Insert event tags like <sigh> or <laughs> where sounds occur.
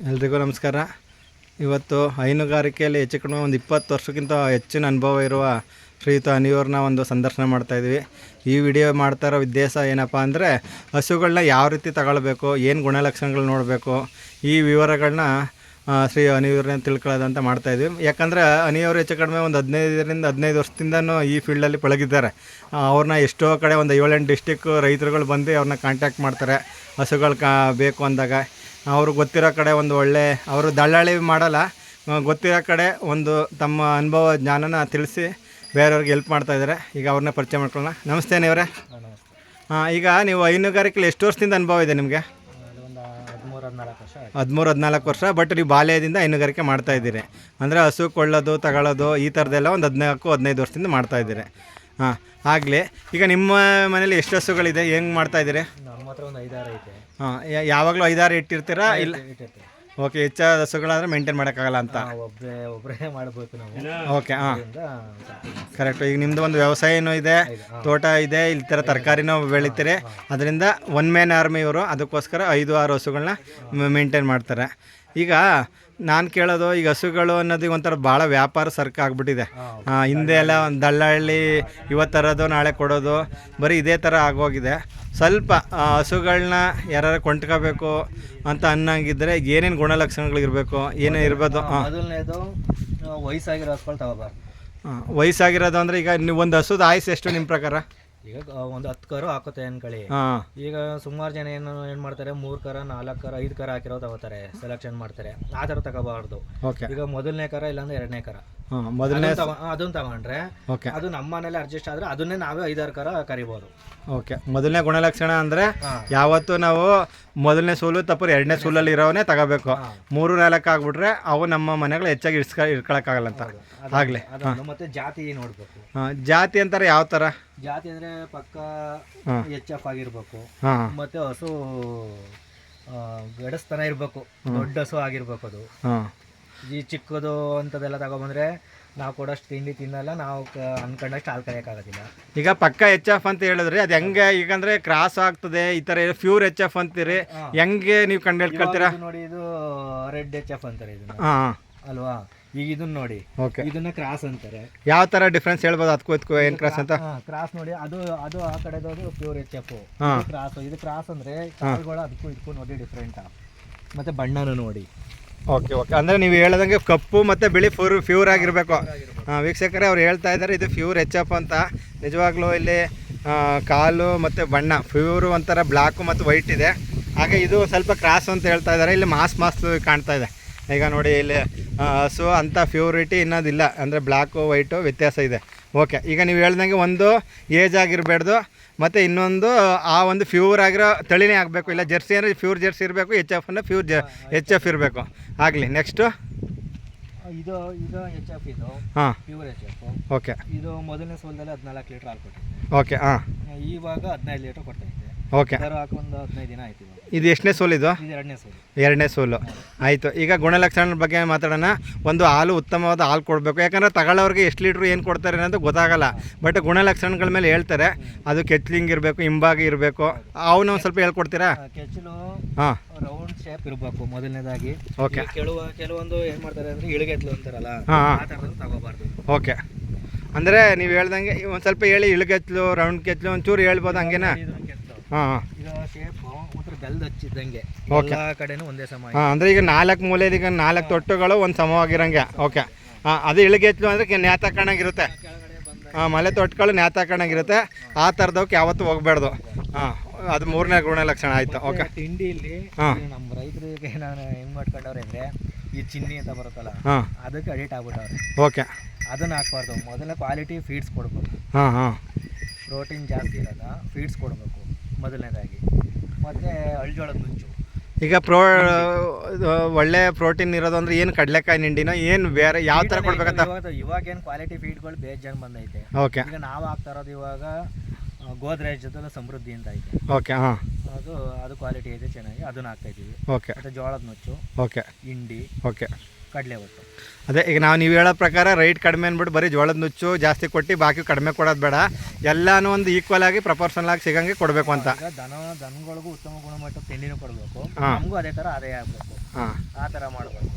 ಎಲ್ರಿಗೂ ನಮಸ್ಕಾರ. ಇವತ್ತು ಹೈನುಗಾರಿಕೆಯಲ್ಲಿ ಹೆಚ್ಚು ಕಡಿಮೆ ಒಂದು ಇಪ್ಪತ್ತು ವರ್ಷಕ್ಕಿಂತ ಹೆಚ್ಚಿನ ಅನುಭವ ಇರುವ ಶ್ರೀಯುತ ಅನಿಯವ್ರನ್ನ ಒಂದು ಸಂದರ್ಶನ ಮಾಡ್ತಾಯಿದ್ವಿ ಈ ವಿಡಿಯೋ ಮಾಡ್ತಾ ಇರೋ ಉದ್ದೇಶ ಏನಪ್ಪ ಅಂದರೆ ಹಸುಗಳನ್ನ ಯಾವ ರೀತಿ ತಗೊಳ್ಬೇಕು, ಏನು ಗುಣಲಕ್ಷಣಗಳು ನೋಡಬೇಕು, ಈ ವಿವರಗಳನ್ನ ಶ್ರೀ ಅನಿಯವ್ರನ್ನ ತಿಳ್ಕೊಳ್ಳೋದಂತ ಮಾಡ್ತಾಯಿದ್ವಿ ಯಾಕಂದರೆ ಅನಿಯವರು ಹೆಚ್ಚು ಕಡಿಮೆ ಒಂದು ಹದಿನೈದರಿಂದ ಹದಿನೈದು ವರ್ಷದಿಂದನೂ ಈ ಫೀಲ್ಡಲ್ಲಿ ಪಳಗಿದ್ದಾರೆ. ಅವ್ರನ್ನ ಎಷ್ಟೋ ಕಡೆ ಒಂದು ಏಳೆಂಟು ಡಿಸ್ಟಿಕ್ ರೈತರುಗಳು ಬಂದು ಅವ್ರನ್ನ ಕಾಂಟ್ಯಾಕ್ಟ್ ಮಾಡ್ತಾರೆ. ಹಸುಗಳು ಕಾ ಬೇಕು ಅಂದಾಗ ಅವರು ಗೊತ್ತಿರೋ ಕಡೆ ಒಂದು ಒಳ್ಳೆ ಅವರು ದಳ್ಳಾಳಿ ಮಾಡಲ್ಲ ಗೊತ್ತಿರೋ ಕಡೆ ಒಂದು ತಮ್ಮ ಅನುಭವ ಜ್ಞಾನನ ತಿಳಿಸಿ ಬೇರೆಯವ್ರಿಗೆ ಹೆಲ್ಪ್ ಮಾಡ್ತಾ ಇದ್ದಾರೆ. ಈಗ ಅವ್ರನ್ನ ಪರಿಚಯ ಮಾಡ್ಕೊಳ್ಳೋಣ. ನಮಸ್ತೆ ನೀವರೇ ಹಾಂ ಈಗ ನೀವು ಹೈನುಗಾರಿಕೆಲಿ ಎಷ್ಟು ವರ್ಷದಿಂದ ಅನುಭವ ಇದೆ ನಿಮಗೆ? ಒಂದು ಹದಿಮೂರು ಹದಿನಾಲ್ಕು ವರ್ಷ ಆಯ್ತು. ಹದಿಮೂರು ಹದಿನಾಲ್ಕು ವರ್ಷ ಬಟ್ ನೀವು ಬಾಲ್ಯದಿಂದ ಹೈನುಗಾರಿಕೆ ಮಾಡ್ತಾ ಇದ್ದೀರಿ. ಅಂದರೆ ಹಸು ಕೊಳ್ಳೋದು ತಗೊಳ್ಳೋದು ಈ ಥರದ್ದೆಲ್ಲ ಒಂದು ಹದಿನಾಲ್ಕು ಹದಿನೈದು ವರ್ಷದಿಂದ ಮಾಡ್ತಾ ಇದ್ದೀರಿ. ಹಾಂ ಆಗಲಿ. ಈಗ ನಿಮ್ಮ ಮನೇಲಿ ಎಷ್ಟು ಹಸುಗಳಿದೆ ಹೆಂಗೆ ಮಾಡ್ತಾ ಇದ್ದೀರಿ? ನಮ್ಮ ಹತ್ರ ಒಂದು ಐದಾರು ಐತೆ. ಹಾಂ ಯಾವಾಗಲೂ ಐದಾರು ಇಟ್ಟಿರ್ತೀರಾ? ಇಲ್ಲ ಇಟ್ಟಿರ್ತೀವಿ. ಓಕೆ ಹೆಚ್ಚಾದ ಹಸುಗಳಾದ್ರೆ ಮೇಂಟೈನ್ ಮಾಡೋಕ್ಕಾಗಲ್ಲ ಅಂತ. ಒಬ್ಬರೇ ಒಬ್ಬರೇ <laughs> ಮಾಡಬೇಕು ನಾವು. ಓಕೆ ಹಾಂ. ಕರೆಕ್ಟ್ ಈಗ ನಿಮ್ಮದು ಒಂದು ವ್ಯವಸಾಯನೂ ಇದೆ ತೋಟ ಇದೆ ಇಲ್ಲಿ ಥರ ತರಕಾರಿನೂ ಬೆಳಿತೀರಿ. ಅದರಿಂದ ಒನ್ ಮ್ಯಾನ್ ಆರ್ಮಿ ಇವರು ಅದಕ್ಕೋಸ್ಕರ ಐದು ಆರು ಹಸುಗಳನ್ನ ಮೇಂಟೈನ್ ಮಾಡ್ತಾರೆ. ಈಗ ನಾನು ಕೇಳೋದು ಈಗ ಹಸುಗಳು ಅನ್ನೋದು ಒಂಥರ ಭಾಳ ವ್ಯಾಪಾರ ಸರ್ಕ ಆಗ್ಬಿಟ್ಟಿದೆ. ಹಿಂದೆ ಎಲ್ಲ ಒಂದು ದಳ್ಳಾಳಿ ಇವತ್ತು ತರೋದು ನಾಳೆ ಕೊಡೋದು ಬರೀ ಇದೇ ಥರ ಆಗೋಗಿದೆ. ಸ್ವಲ್ಪ ಹಸುಗಳನ್ನ ಯಾರು ಕೊಂಡ್ಕೋಬೇಕು ಅಂತ ಅನ್ನಂಗಿದ್ರೆ ಏನೇನು ಗುಣಲಕ್ಷಣಗಳಿರಬೇಕು ಏನೇ ಇರ್ಬೋದು ವಯಸ್ಸಾಗಿರೋ ಹಸುಗಳು ತಗೋಬಾರ್ದು. ಹಾಂ ವಯಸ್ಸಾಗಿರೋದು ಅಂದರೆ ಈಗ ನೀವು ಒಂದು ಹಸುದ ಆಯುಸ್ ಎಷ್ಟು ನಿಮ್ಮ ಪ್ರಕಾರ? ಈಗ ಒಂದು ಹತ್ತು ಕರು ಹಾಕುತ್ತೆ ಅನ್ಕೊಳ್ಳಿ. ಹಾಂ. ಈಗ ಸುಮಾರು ಜನ ಏನು ಏನ್ ಮಾಡ್ತಾರೆ ಮೂರ್ ಕರ ನಾಲ್ಕು ಕರ ಐದು ಕರ ಹಾಕಿರೋ ತಗೋತಾರೆ ಸೆಲೆಕ್ಷನ್ ಮಾಡ್ತಾರೆ. ಆ ಥರ ತಗೋಬಾರ್ದು. ಓಕೆ ಈಗ ಮೊದಲನೇ ಕರ ಇಲ್ಲಾಂದ್ರೆ ಎರಡನೇ ಕರ. ಹಾಂ ಮೊದಲನೇ ಅದನ್ನ ತಗೊ- ಅದನ್ನ ತಗೊಂಡ್ರೆ ಓಕೆ ಅದು ನಮ್ಮ ಮನೇಲಿ ಅಡ್ಜಸ್ಟ್ ಆದ್ರೆ ಅದನ್ನೇ ನಾವೇ ಐದಾರು ಕರ ಕರಿಬೋದು. ಓಕೆ ಮೊದಲನೇ ಗುಣಲಕ್ಷಣ ಅಂದ್ರೆ ಹಾಂ. ಯಾವತ್ತು ನಾವು ಮೊದಲನೇ ಸೂಲು ತಪ್ಪರು ಎರಡನೇ ಸೂಲಲ್ಲಿ ಇರೋವನ್ನೇ ತಗೋಬೇಕು. ಹಾಂ. ಮೂರು ನಾಲ್ಕು ಆಗ್ಬಿಟ್ರೆ ಅವು ನಮ್ಮ ಮನೆಗಳು ಹೆಚ್ಚಾಗಿ ಇಡ್ಸ್ಕ ಇಟ್ಕೊಳಕ್ಕಾಗಲ್ಲ ಅಂತ. ಆಗ್ಲಿ. ಮತ್ತೆ ಜಾತಿ ನೋಡ್ಬೇಕು. ಜಾತಿ ಅಂತಾರೆ ಯಾವ ತರ ಜಾತಿ ಅಂದ್ರೆ ಪಕ್ಕ ಎಚ್ ಎಫ್ ಆಗಿರ್ಬೇಕು. ಮತ್ತೆ ಹಸು ಗಡಸ್ತನ ಇರ್ಬೇಕು. ದೊಡ್ಡ ಹಸು ಆಗಿರ್ಬೇಕು ಅದು. ಈ ಚಿಕ್ಕದು ಅಂತದೆಲ್ಲ ತಗೊಬಂದ್ರೆ ನಾವು ಕೊಡೋಷ್ಟು ತಿಂಡಿ ತಿನ್ನಲ್ಲ ನಾವು ಅನ್ಕೊಂಡಷ್ಟು ಹಾಲು ಕರೆಯೋಕ್ಕಾಗೋದಿಲ್ಲ ಈಗ ಪಕ್ಕ ಎಚ್ ಎಫ್ ಅಂತ ಹೇಳಿದ್ರಿ ಅದು ಹೆಂಗೆ ಈಗಂದ್ರೆ ಕ್ರಾಸ್ ಆಗ್ತದೆ ಈ ಥರ ಪ್ಯೂರ್ ಎಚ್ ಎಫ್ ಅಂತೀರಿ ಹೆಂಗೆ ನೀವು ಕಂಡು ಹಿಡ್ಕೊಳ್ತೀರಾ ನೋಡಿ ಇದು ರೆಡ್ ಎಚ್ ಎಫ್ ಅಂತಾರೆ ಇದು ಹಾಂ. ಅಲ್ವಾ? ಈಗ ಇದನ್ನ ನೋಡಿ. ಓಕೆ ಇದನ್ನ ಕ್ರಾಸ್ ಅಂತಾರೆ. ಯಾವ ತರ ಡಿಫ್ರೆನ್ಸ್ ಹೇಳ್ಬೋದು? ಅದಕ್ಕೂ ಇದಕ್ಕೂ ಏನು ಕ್ರಾಸ್ ಅಂತ? ಕ್ರಾಸ್ ನೋಡಿ. ಅದು ಅದು ಆ ಕಡೆ ಅದು ಪ್ಯೂರ್ ಎಚ್ ಎಫ್. ಕ್ರಾಸ್ ಇದು ಕ್ರಾಸ್ ಅಂದ್ರೆ ಕಾಳುಗಳು ಅದಕ್ಕೂ ಇದಕ್ಕೂ ನೋಡಿ ಡಿಫ್ರೆಂಟ್ ಮತ್ತೆ ಬಣ್ಣನೂ ನೋಡಿ. ಓಕೆ ಓಕೆ ಅಂದರೆ ನೀವು ಹೇಳದಂಗೆ ಕಪ್ಪು ಮತ್ತು ಬಿಳಿ ಫ್ಯೂರ್ ಫ್ಯೂರ್ ಆಗಿರಬೇಕು. ವೀಕ್ಷಕರೇ ಅವ್ರು ಹೇಳ್ತಾ ಇದ್ದಾರೆ ಇದು ಫ್ಯೂರ್ ಎಚ್ ಎಫ್ ಅಂತ. ನಿಜವಾಗ್ಲೂ ಇಲ್ಲಿ ಕಾಲು ಮತ್ತು ಬಣ್ಣ ಫ್ಯೂರು ಒಂಥರ ಬ್ಲ್ಯಾಕು ಮತ್ತು ವೈಟ್ ಇದೆ. ಹಾಗೆ ಇದು ಸ್ವಲ್ಪ ಕ್ರಾಸ್ ಅಂತ ಹೇಳ್ತಾ ಇದ್ದಾರೆ ಇಲ್ಲಿ ಮಾಸ್ ಮಾಸ್ ಕಾಣ್ತಾ ಇದೆ. ಈಗ ನೋಡಿ ಇಲ್ಲಿ ಹಸು ಅಂಥ ಪ್ಯೂರಿಟಿ ಇನ್ನೋದಿಲ್ಲ. ಅಂದರೆ ಬ್ಲ್ಯಾಕು ವೈಟು ವ್ಯತ್ಯಾಸ ಇದೆ. ಓಕೆ ಈಗ ನೀವು ಹೇಳ್ದಂಗೆ ಒಂದು ಏಜ್ ಆಗಿರಬಾರ್ದು ಮತ್ತು ಇನ್ನೊಂದು ಆ ಒಂದು ಫ್ಯೂರ್ ಆಗಿರೋ ತಳಿನೇ ಆಗಬೇಕು. ಇಲ್ಲ ಜರ್ಸಿ ಅಂದರೆ ಫ್ಯೂರ್ ಜರ್ಸಿ ಇರಬೇಕು ಎಚ್ ಎಫ್ ಅಂದರೆ ಫ್ಯೂರ್ ಜ ಎಚ್ ಎಫ್ ಇರಬೇಕು. ಆಗಲಿ ನೆಕ್ಸ್ಟು ಇದು ಇದು ಎಚ್ ಎಫ್ ಇದು ಹಾಂ. ಪ್ಯೂರ್ ಎಚ್ ಎಫ್ ಓಕೆ ಇದು ಮೊದಲನೇ ಸೋಲ್ದಲ್ಲಿ ಹದಿನಾಲ್ಕು ಲೀಟ್ರ್ ಹಾಲು ಓಕೆ ಹಾಂ. ಇವಾಗ ಹದಿನೈದು ಲೀಟರ್ ಕೊಡ್ತಾ ಓಕೆ ದರ ಹಾಕೊಂಡು ಹದಿನೈದು ದಿನ ಆಯ್ತು ಇವಾಗ. ಇದು ಎಷ್ಟನೇ ಸೋಲಿದು ಇದು? ಎರಡನೇ ಸೋಲು. ಎರಡನೇ ಸೋಲು. ಆಯಿತು. ಈಗ ಗುಣಲಕ್ಷಣ ಬಗ್ಗೆ ಮಾತಾಡೋಣ. ಒಂದು ಹಾಲು ಉತ್ತಮವಾದ ಹಾಲು ಕೊಡಬೇಕು. ಯಾಕಂದರೆ ತಗೊಳ್ಳೋರಿಗೆ ಎಷ್ಟು ಲೀಟ್ರ್ ಏನು ಕೊಡ್ತಾರೆ ಅನ್ನೋದು ಗೊತ್ತಾಗಲ್ಲ. ಬಟ್ ಗುಣಲಕ್ಷಣಗಳ ಮೇಲೆ ಹೇಳ್ತಾರೆ. ಅದು ಕೆಚ್ಲಿಂಗ್ ಇರಬೇಕು ಹಿಂಬಾಗಿ ಇರಬೇಕು. ಅವನು ಒಂದು ಸ್ವಲ್ಪ ಹೇಳ್ಕೊಡ್ತೀರಾ? ಆ, ಕೆಚ್ಚಲು ಹಾಂ. ರೌಂಡ್ ಶೇಪ್ ಇರಬೇಕು ಮೊದಲನೇದಾಗಿ. ಓಕೆ ಕೆಲವು ಕೆಲವೊಂದು ಏನು ಮಾಡ್ತಾರೆ ಅಂದ್ರೆ ಇಳಿಗೆತ್ಲು ಅಂತಾರಲ್ಲ ಹಾಂ ಹಾಂ. ಆ ಥರದ್ದು ತಗೋಬಾರ್ದು. ಓಕೆ ಅಂದರೆ ನೀವು ಹೇಳ್ದಂಗೆ ಒಂದು ಸ್ವಲ್ಪ ಹೇಳಿ ಇಳುಗೆತ್ಲು ರೌಂಡ್ ಕೆತ್ಲು ಒಂಚೂರು ಹೇಳ್ಬೋದು ಹಂಗೇನಾ? ಇದು ಇದು ಶೇಪ್ ಒಂಥರ ಬೆಲ್ದ ಹಚ್ಚಿದ್ದಂಗೆ. ಎಲ್ಲ ಕಡೆನೂ ಒಂದೇ ಸಮ ಹಾಂ ಅಂದರೆ ಈಗ ನಾಲ್ಕು ಮೂಲೆ ಈಗ ನಾಲ್ಕು ತೊಟ್ಟುಗಳು ಒಂದು ಸಮವಾಗಿರಂಗೆ. ಓಕೆ ಹಾಂ ಅದು ಇಳಿಗೆತ್ಲು ಅಂದರೆ ನ್ಯಾತಾಕಣಾಗಿರುತ್ತೆ. ಕೆಳಗಡೆ ಬಂದ ಹಾಂ ಮಲೆ ತೊಟ್ಗಳು ನ್ಯಾತಾಕಣಾಗಿರುತ್ತೆ. ಆ ಥರದವ್ಕೆ ಯಾವತ್ತೂ ಹೋಗ್ಬಾರ್ದು ಹಾಂ ಅದು ಮೂರನೇ ಗುಣಲಕ್ಷಣ ಆಯಿತು. ಓಕೆ ತಿಂಡಿಲಿ. ಈಗ ನಮ್ಮ ರೈತರಿಗೆ ನಾನು ಹೆಂಗ್ ಮಾಡ್ಕೊಂಡವ್ರೆ ಅಂದ್ರೆ ಈ ಚಿನ್ನಿ ಅಂತ ಬರುತ್ತಲ್ಲ ಹಾಂ. ಅದಕ್ಕೆ ಅಡಿಟ್ ಆಗ್ಬಿಟ್ಟವ್ರೆ. ಓಕೆ ಅದನ್ನ ಹಾಕ್ಬಾರ್ದು. ಮೊದಲ ಕ್ವಾಲಿಟಿ ಫೀಡ್ಸ್ ಕೊಡ್ಬೇಕು. ಹಾಂ ಹಾಂ. ಪ್ರೋಟೀನ್ ಜಾಸ್ತಿ ಇರೋದ ಫೀಡ್ಸ್ ಕೊಡಬೇಕು. ಮೊದಲನೇದಾಗಿ. ಮತ್ತೆ ಅಳ್ಜೋಳದ ನುಚ್ಚು ಈಗ ಪ್ರೋ ಇದು ಒಳ್ಳೆ ಪ್ರೋಟೀನ್ ಇರೋದು ಅಂದ್ರೆ ಏನು ಕಡಲೆಕಾಯಿ ನಿಂಡಿನ ಏನು ಬೇರೆ ಯಾವ ಥರ ಕೊಡ್ಬೇಕಂತ? ಇವಾಗ ಏನು ಕ್ವಾಲಿಟಿ ಫೀಡ್ಗಳು ಬೇಜಾನ್ ಬಂದೈತೆ. ಓಕೆ ಈಗ ನಾವು ಹಾಕ್ತಾ ಇರೋದು ಇವಾಗ ಗೋದ್ರೇಜ್ ಜೊತೆ ಸಮೃದ್ಧಿ ಅಂತ ಐತೆ. ಓಕೆ ಹಾಂ. ಅದು ಅದು ಕ್ವಾಲಿಟಿ ಐತೆ ಚೆನ್ನಾಗಿ. ಅದನ್ನ ಹಾಕ್ತಾ ಇದೀವಿ ಓಕೆ ಮತ್ತೆ ಜೋಳದ ನುಚ್ಚು. ಓಕೆ ಹಿಂಡಿ. ಓಕೆ ಕಡಲೆ ಒಟ್ಟು. ಅದೇ ಈಗ ನಾವು ನೀವು ಹೇಳೋ ಪ್ರಕಾರ ರೈಟ್ ಕಡಿಮೆ ಅಂದ್ಬಿಟ್ಟು ಬರೀ ಜೋಳದ ನುಚ್ಚು ಜಾಸ್ತಿ ಕೊಟ್ಟು ಬಾಕಿ ಕಡಿಮೆ ಕೊಡೋದು ಬೇಡ. ಎಲ್ಲಾನು ಒಂದು ಈಕ್ವಲ್ ಆಗಿ ಪ್ರಪೋರ್ಷನಲ್ ಆಗಿ ಸಿಗಂಗೆ ಕೊಡಬೇಕು ಅಂತ. ಈಗ ದನ ದನಗಳಿಗೂ ಉತ್ತಮ ಗುಣಮಟ್ಟದ ತಿಂಡಿನೂ ಕೊಡಬೇಕು. ನಮಗೂ ಅದೇ ಥರ ಆದಾಯ ಆಗಬೇಕು. ಹಾಂ. ಆ ಥರ ಮಾಡಬೇಕು